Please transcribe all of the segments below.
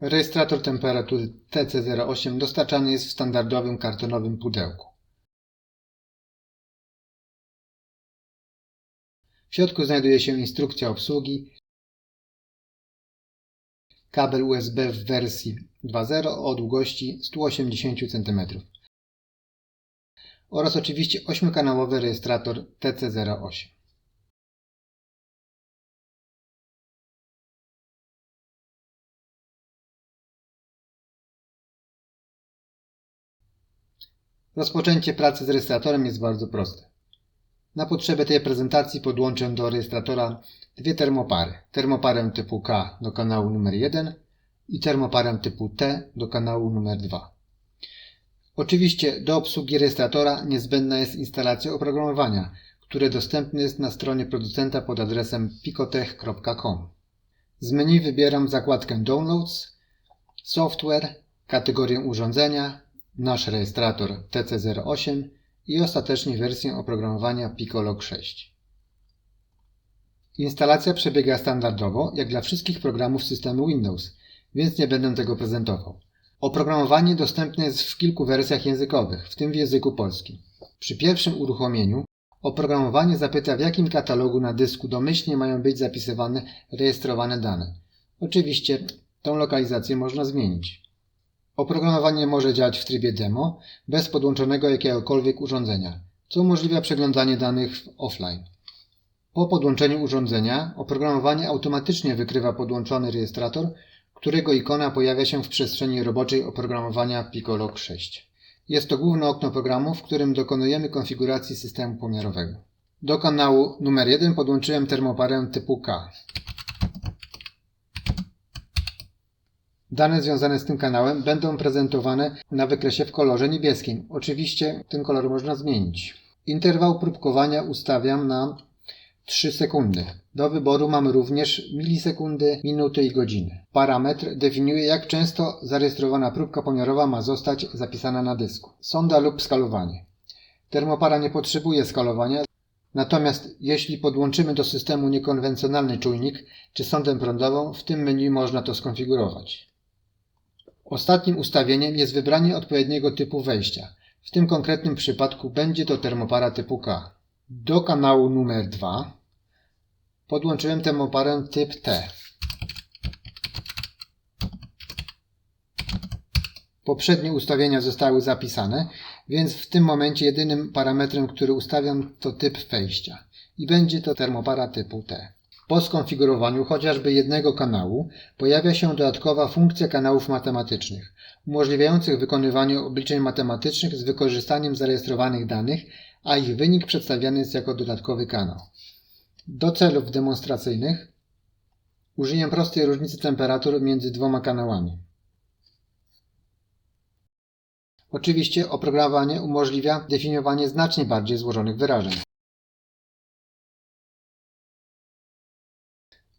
Rejestrator temperatury TC08 dostarczany jest w standardowym kartonowym pudełku. W środku znajduje się instrukcja obsługi, kabel USB w wersji 2.0 o długości 180 cm oraz oczywiście 8-kanałowy rejestrator TC08. Rozpoczęcie pracy z rejestratorem jest bardzo proste. Na potrzeby tej prezentacji podłączę do rejestratora dwie termopary. Termoparę typu K do kanału numer 1 i termoparę typu T do kanału numer 2. Oczywiście do obsługi rejestratora niezbędna jest instalacja oprogramowania, które dostępne jest na stronie producenta pod adresem picotech.com. Z menu wybieram zakładkę Downloads, Software, kategorię urządzenia, nasz rejestrator TC08 i ostatecznie wersję oprogramowania Picolog 6. Instalacja przebiega standardowo, jak dla wszystkich programów systemu Windows, więc nie będę tego prezentował. Oprogramowanie dostępne jest w kilku wersjach językowych, w tym w języku polskim. Przy pierwszym uruchomieniu oprogramowanie zapyta w jakim katalogu na dysku domyślnie mają być zapisywane rejestrowane dane. Oczywiście tą lokalizację można zmienić. Oprogramowanie może działać w trybie demo, bez podłączonego jakiegokolwiek urządzenia, co umożliwia przeglądanie danych offline. Po podłączeniu urządzenia oprogramowanie automatycznie wykrywa podłączony rejestrator, którego ikona pojawia się w przestrzeni roboczej oprogramowania Picolog 6. Jest to główne okno programu, w którym dokonujemy konfiguracji systemu pomiarowego. Do kanału numer 1 podłączyłem termoparę typu K. Dane związane z tym kanałem będą prezentowane na wykresie w kolorze niebieskim. Oczywiście ten kolor można zmienić. Interwał próbkowania ustawiam na 3 sekundy. Do wyboru mamy również milisekundy, minuty i godziny. Parametr definiuje jak często zarejestrowana próbka pomiarowa ma zostać zapisana na dysku. Sonda lub skalowanie. Termopara nie potrzebuje skalowania, natomiast jeśli podłączymy do systemu niekonwencjonalny czujnik czy sondę prądową, w tym menu można to skonfigurować. Ostatnim ustawieniem jest wybranie odpowiedniego typu wejścia. W tym konkretnym przypadku będzie to termopara typu K. Do kanału numer 2 podłączyłem termoparę typ T. Poprzednie ustawienia zostały zapisane, więc w tym momencie jedynym parametrem, który ustawiam to typ wejścia i będzie to termopara typu T. Po skonfigurowaniu chociażby jednego kanału pojawia się dodatkowa funkcja kanałów matematycznych, umożliwiających wykonywanie obliczeń matematycznych z wykorzystaniem zarejestrowanych danych, a ich wynik przedstawiany jest jako dodatkowy kanał. Do celów demonstracyjnych użyję prostej różnicy temperatur między dwoma kanałami. Oczywiście oprogramowanie umożliwia definiowanie znacznie bardziej złożonych wyrażeń.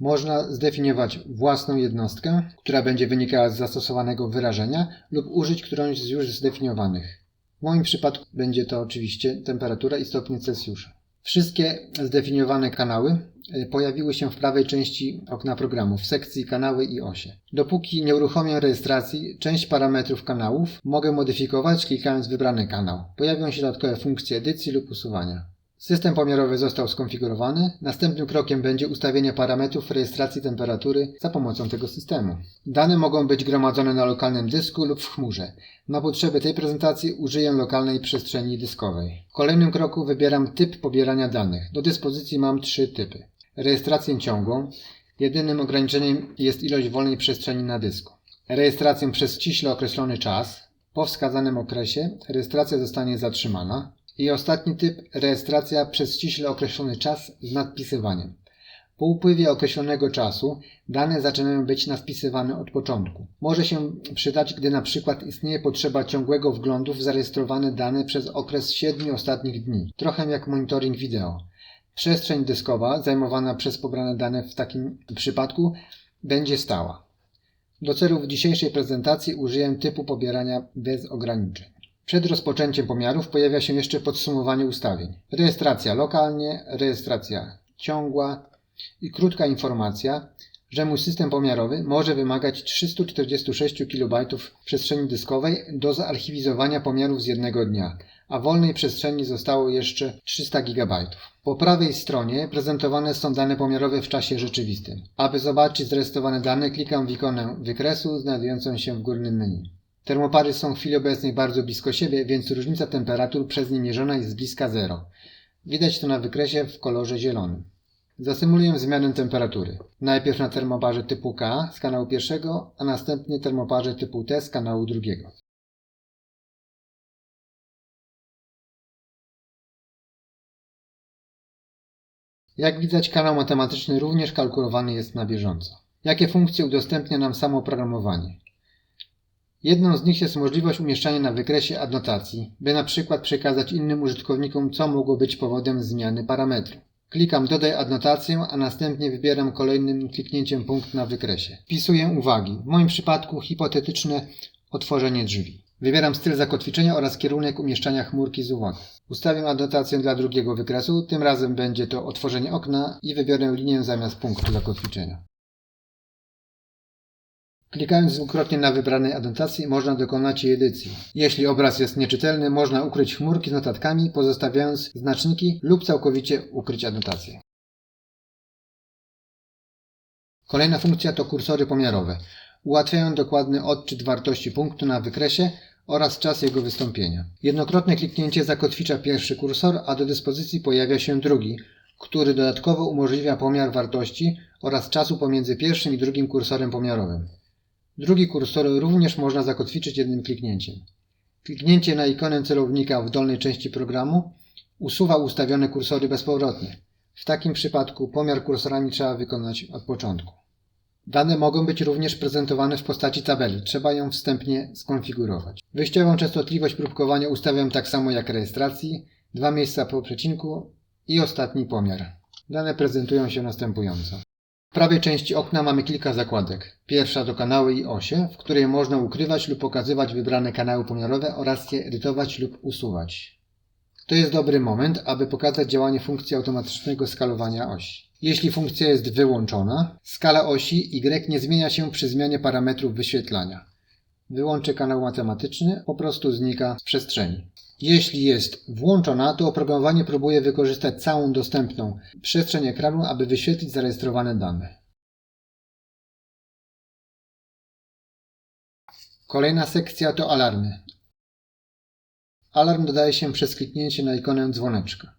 Można zdefiniować własną jednostkę, która będzie wynikała z zastosowanego wyrażenia lub użyć którąś z już zdefiniowanych. W moim przypadku będzie to oczywiście temperatura i stopnie Celsjusza. Wszystkie zdefiniowane kanały y, pojawiły się w prawej części okna programu w sekcji kanały i osie. Dopóki nie uruchomię rejestracji, część parametrów kanałów mogę modyfikować klikając wybrany kanał. Pojawią się dodatkowe funkcje edycji lub usuwania. System pomiarowy został skonfigurowany. Następnym krokiem będzie ustawienie parametrów rejestracji temperatury za pomocą tego systemu. Dane mogą być gromadzone na lokalnym dysku lub w chmurze. Na potrzeby tej prezentacji użyję lokalnej przestrzeni dyskowej. W kolejnym kroku wybieram typ pobierania danych. Do dyspozycji mam trzy typy. Rejestrację ciągłą. Jedynym ograniczeniem jest ilość wolnej przestrzeni na dysku. Rejestrację przez ściśle określony czas. Po wskazanym okresie rejestracja zostanie zatrzymana. I ostatni typ rejestracja przez ściśle określony czas z nadpisywaniem. Po upływie określonego czasu dane zaczynają być nadpisywane od początku. Może się przydać, gdy na przykład istnieje potrzeba ciągłego wglądu w zarejestrowane dane przez okres 7 ostatnich dni, trochę jak monitoring wideo. Przestrzeń dyskowa zajmowana przez pobrane dane w takim przypadku będzie stała. Do celów dzisiejszej prezentacji użyję typu pobierania bez ograniczeń. Przed rozpoczęciem pomiarów pojawia się jeszcze podsumowanie ustawień. Rejestracja lokalnie, rejestracja ciągła i krótka informacja, że mój system pomiarowy może wymagać 346 KB przestrzeni dyskowej do zarchiwizowania pomiarów z jednego dnia, a wolnej przestrzeni zostało jeszcze 300 GB. Po prawej stronie prezentowane są dane pomiarowe w czasie rzeczywistym. Aby zobaczyć zrejestrowane dane, klikam w ikonę wykresu znajdującą się w górnym menu. Termopary są w chwili obecnej bardzo blisko siebie, więc różnica temperatur przez nie mierzona jest bliska zero. Widać to na wykresie w kolorze zielonym. Zasymuluję zmianę temperatury. Najpierw na termoparze typu K z kanału pierwszego, a następnie termoparze typu T z kanału drugiego. Jak widać, kanał matematyczny również kalkulowany jest na bieżąco. Jakie funkcje udostępnia nam samo oprogramowanie? Jedną z nich jest możliwość umieszczania na wykresie adnotacji, by na przykład przekazać innym użytkownikom, co mogło być powodem zmiany parametru. Klikam Dodaj adnotację, a następnie wybieram kolejnym kliknięciem punkt na wykresie. Wpisuję uwagi, w moim przypadku hipotetyczne otworzenie drzwi. Wybieram styl zakotwiczenia oraz kierunek umieszczania chmurki z uwagą. Ustawię adnotację dla drugiego wykresu, tym razem będzie to otworzenie okna i wybiorę linię zamiast punktu zakotwiczenia. Klikając dwukrotnie na wybranej adnotacji można dokonać jej edycji. Jeśli obraz jest nieczytelny, można ukryć chmurki z notatkami, pozostawiając znaczniki lub całkowicie ukryć adnotację. Kolejna funkcja to kursory pomiarowe. Ułatwiają dokładny odczyt wartości punktu na wykresie oraz czas jego wystąpienia. Jednokrotne kliknięcie zakotwicza pierwszy kursor, a do dyspozycji pojawia się drugi, który dodatkowo umożliwia pomiar wartości oraz czasu pomiędzy pierwszym i drugim kursorem pomiarowym. Drugi kursor również można zakotwiczyć jednym kliknięciem. Kliknięcie na ikonę celownika w dolnej części programu usuwa ustawione kursory bezpowrotnie. W takim przypadku pomiar kursorami trzeba wykonać od początku. Dane mogą być również prezentowane w postaci tabeli, trzeba ją wstępnie skonfigurować. Wyjściową częstotliwość próbkowania ustawiam tak samo jak rejestracji, dwa miejsca po przecinku i ostatni pomiar. Dane prezentują się następująco. Prawej części okna mamy kilka zakładek. Pierwsza to kanały i osie, w której można ukrywać lub pokazywać wybrane kanały pomiarowe oraz je edytować lub usuwać. To jest dobry moment, aby pokazać działanie funkcji automatycznego skalowania osi. Jeśli funkcja jest wyłączona, skala osi Y nie zmienia się przy zmianie parametrów wyświetlania. Wyłączę kanał matematyczny, po prostu znika z przestrzeni. Jeśli jest włączona, to oprogramowanie próbuje wykorzystać całą dostępną przestrzeń ekranu, aby wyświetlić zarejestrowane dane. Kolejna sekcja to alarmy. Alarm dodaje się przez kliknięcie na ikonę dzwoneczka.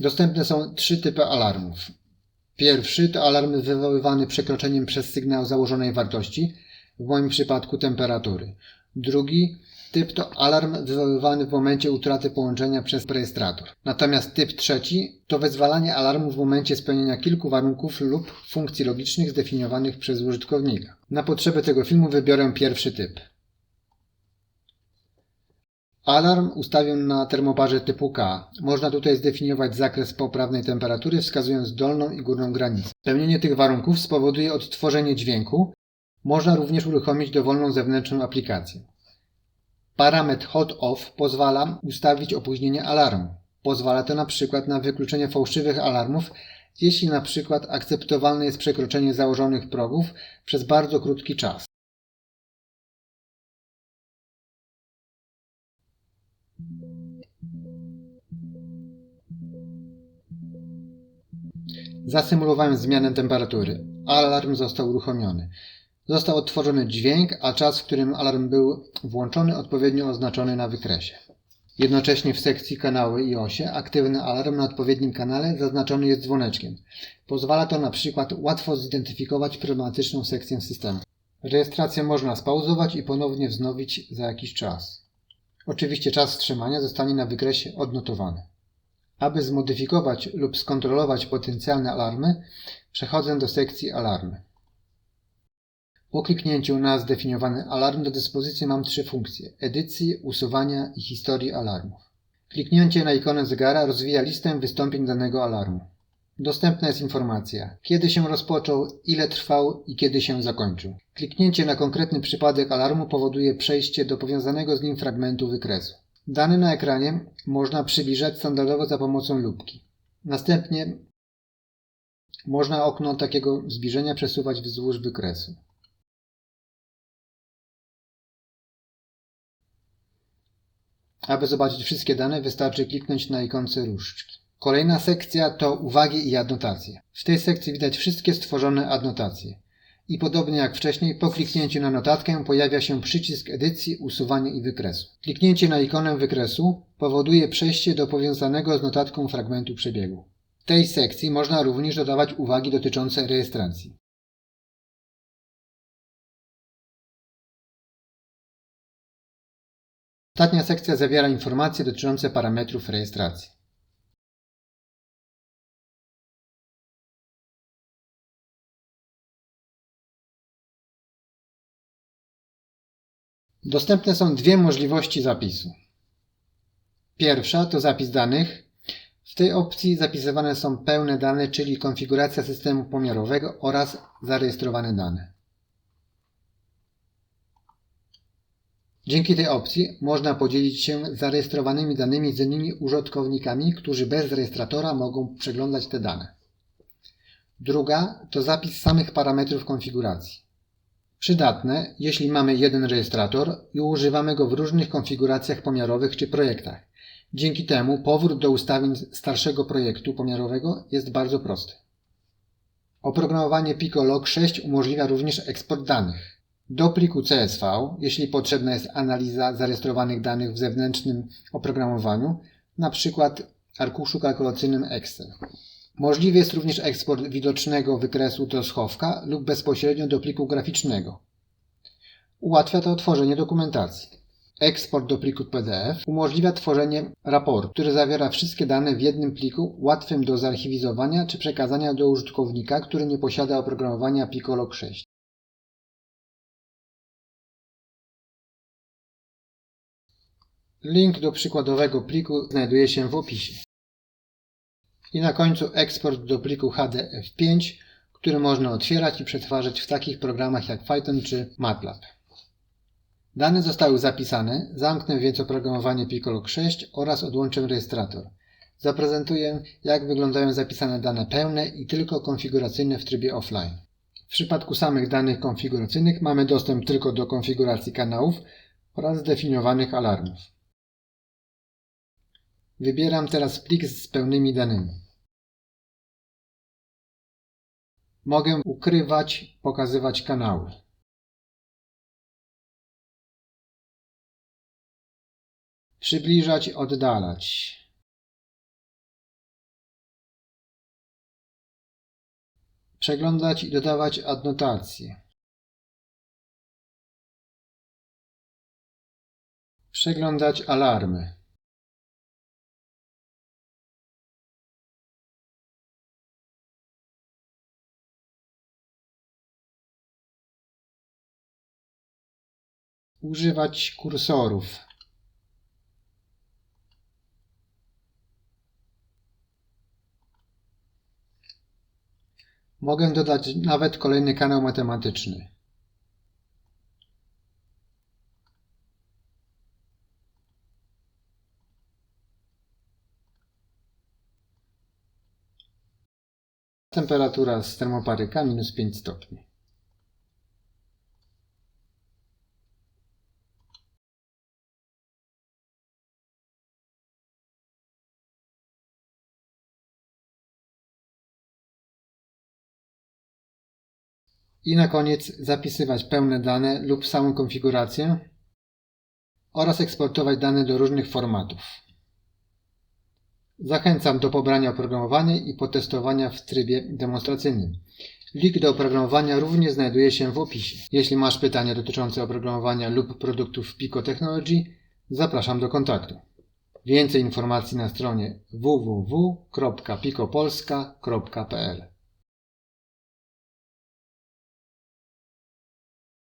Dostępne są trzy typy alarmów. Pierwszy to alarm wywoływany przekroczeniem przez sygnał założonej wartości, w moim przypadku temperatury. Drugi typ to alarm wywoływany w momencie utraty połączenia przez rejestrator. Natomiast typ trzeci to wezwalanie alarmu w momencie spełnienia kilku warunków lub funkcji logicznych zdefiniowanych przez użytkownika. Na potrzeby tego filmu wybiorę pierwszy typ. Alarm ustawię na termoparze typu K. Można tutaj zdefiniować zakres poprawnej temperatury, wskazując dolną i górną granicę. Spełnienie tych warunków spowoduje odtworzenie dźwięku. Można również uruchomić dowolną zewnętrzną aplikację. Parametr hot-off pozwala ustawić opóźnienie alarmu. Pozwala to na przykład na wykluczenie fałszywych alarmów, jeśli na przykład akceptowalne jest przekroczenie założonych progów przez bardzo krótki czas. Zasymulowałem zmianę temperatury. Alarm został uruchomiony. Został odtworzony dźwięk, a czas, w którym alarm był włączony, odpowiednio oznaczony na wykresie. Jednocześnie w sekcji kanały i osie aktywny alarm na odpowiednim kanale zaznaczony jest dzwoneczkiem. Pozwala to na przykład łatwo zidentyfikować problematyczną sekcję systemu. Rejestrację można spauzować i ponownie wznowić za jakiś czas. Oczywiście czas wstrzymania zostanie na wykresie odnotowany. Aby zmodyfikować lub skontrolować potencjalne alarmy, przechodzę do sekcji alarmy. Po kliknięciu na zdefiniowany alarm do dyspozycji mam trzy funkcje: edycji, usuwania i historii alarmów. Kliknięcie na ikonę zegara rozwija listę wystąpień danego alarmu. Dostępna jest informacja, kiedy się rozpoczął, ile trwał i kiedy się zakończył. Kliknięcie na konkretny przypadek alarmu powoduje przejście do powiązanego z nim fragmentu wykresu. Dane na ekranie można przybliżać standardowo za pomocą lupki. Następnie Można okno takiego zbliżenia przesuwać wzdłuż wykresu. Aby zobaczyć wszystkie dane, wystarczy kliknąć na ikonce różdżki. Kolejna sekcja to uwagi i adnotacje. W tej sekcji widać wszystkie stworzone adnotacje. I podobnie jak wcześniej, po kliknięciu na notatkę pojawia się przycisk edycji, usuwania i wykresu. Kliknięcie na ikonę wykresu powoduje przejście do powiązanego z notatką fragmentu przebiegu. W tej sekcji można również dodawać uwagi dotyczące rejestracji. Ostatnia sekcja zawiera informacje dotyczące parametrów rejestracji. Dostępne są dwie możliwości zapisu. Pierwsza to zapis danych. W tej opcji zapisywane są pełne dane, czyli konfiguracja systemu pomiarowego oraz zarejestrowane dane. Dzięki tej opcji można podzielić się zarejestrowanymi danymi z innymi użytkownikami, którzy bez rejestratora mogą przeglądać te dane. Druga to zapis samych parametrów konfiguracji. Przydatne, jeśli mamy jeden rejestrator i używamy go w różnych konfiguracjach pomiarowych czy projektach. Dzięki temu powrót do ustawień starszego projektu pomiarowego jest bardzo prosty. Oprogramowanie Picolog 6 umożliwia również eksport danych. Do pliku CSV, jeśli potrzebna jest analiza zarejestrowanych danych w zewnętrznym oprogramowaniu, np. arkuszu kalkulacyjnym Excel. Możliwy jest również eksport widocznego wykresu do schowka lub bezpośrednio do pliku graficznego. Ułatwia to tworzenie dokumentacji. Eksport do pliku PDF umożliwia tworzenie raportu, który zawiera wszystkie dane w jednym pliku łatwym do zarchiwizowania czy przekazania do użytkownika, który nie posiada oprogramowania Picolog 6. Link do przykładowego pliku znajduje się w opisie. I na końcu eksport do pliku HDF5, który można otwierać i przetwarzać w takich programach jak Python czy MATLAB. Dane zostały zapisane, zamknę więc oprogramowanie Picolog 6 oraz odłączę rejestrator. Zaprezentuję, jak wyglądają zapisane dane pełne i tylko konfiguracyjne w trybie offline. W przypadku samych danych konfiguracyjnych mamy dostęp tylko do konfiguracji kanałów oraz zdefiniowanych alarmów. Wybieram teraz plik z pełnymi danymi. Mogę ukrywać, pokazywać kanały. Przybliżać, oddalać. Przeglądać i dodawać adnotacje. Przeglądać alarmy. Używać kursorów. Mogę dodać nawet kolejny kanał matematyczny. Temperatura z termoparyka minus 5 stopni. I na koniec zapisywać pełne dane lub samą konfigurację oraz eksportować dane do różnych formatów. Zachęcam do pobrania oprogramowania i potestowania w trybie demonstracyjnym. Link do oprogramowania również znajduje się w opisie. Jeśli masz pytania dotyczące oprogramowania lub produktów Pico Technology, zapraszam do kontaktu. Więcej informacji na stronie www.picopolska.pl